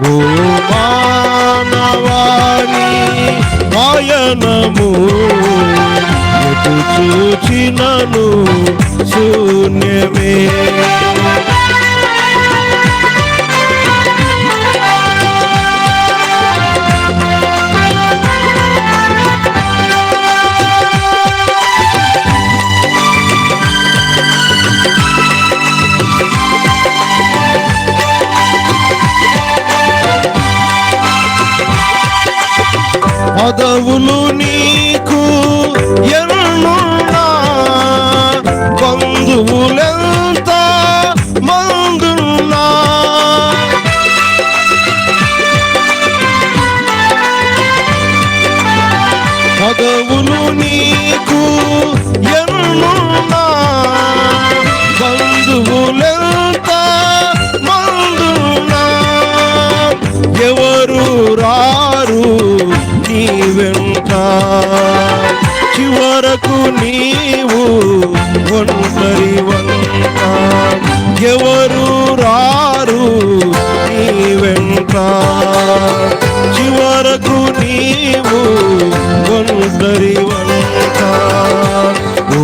ఓ మానవాణి పయనము ఎటు చూచినను శూన్యమే. పదవులు నీకు ఎన్నున్నా? బంధువులెంత మందున్నా? పదవులు నీకు ఎన్నున్నా? వెంట చివరకు నీవు ఒంటరి వంట. ఎవరు రారు నీ వెంట. చివరకు నీవు ఒంటరి వంట. ఓ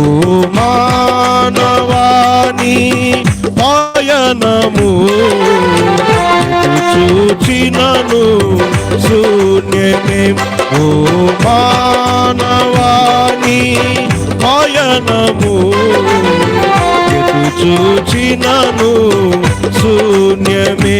మానవాణి పయనము చూచినను ఓ మానవాని పయనము ఎటు చూచినను శూన్యమే.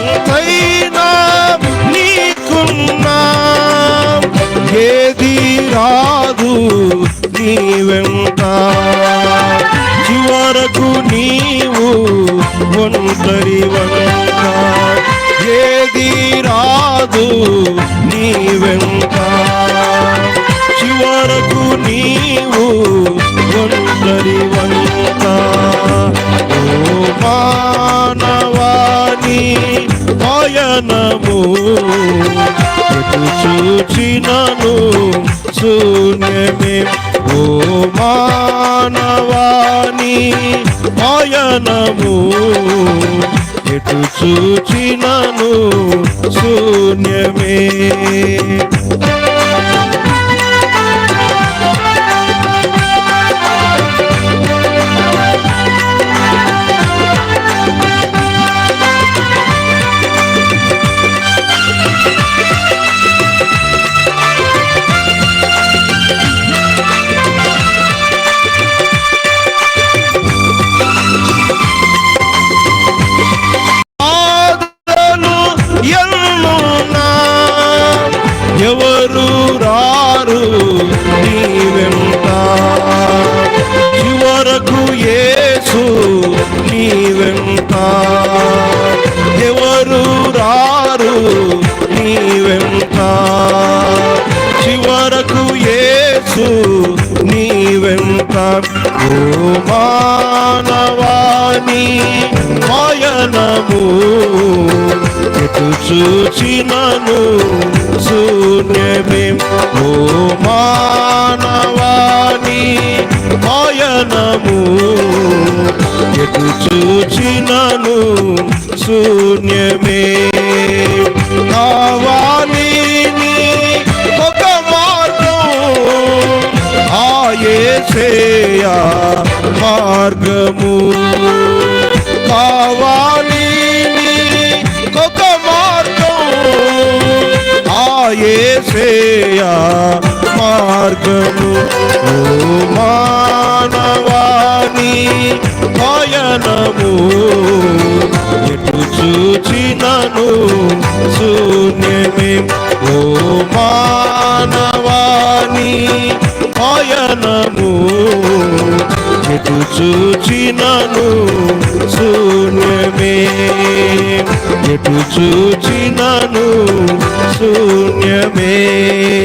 ఎంతైనా నీకున్నా ఏది రాదు నీ వెంట. చివరకు నీవు ఒంటరి వంట. ఏది రాదు నీ వెంట. పయనము ఎటు చూచినను శూన్యమే. ఓ మానవాణి పయనము ఎటు చూచినను శూన్యమే. నాడు నీ వెంట చివరకు యేసు నీ వెంట ఎవరు రారు నీ వెంట చివరకు యేసు నీ వెంట ఓ ఎటు చూచినను శూన్యమే. ఓ మానవాణి మాయనము. ఎటు చూచినను శూన్యమే. కావాలి ఒక మార్గం. ఆయేసేయా మార్గము. కావాలి చేసేయా మార్గము? ఓ మానవాణి పయనము ఎటు చూచినను శూన్యమే? ఓ మానవాణి పయనము ఎటు చూచినను శూన్యమే. ఎటు చూచినను శూన్యమే.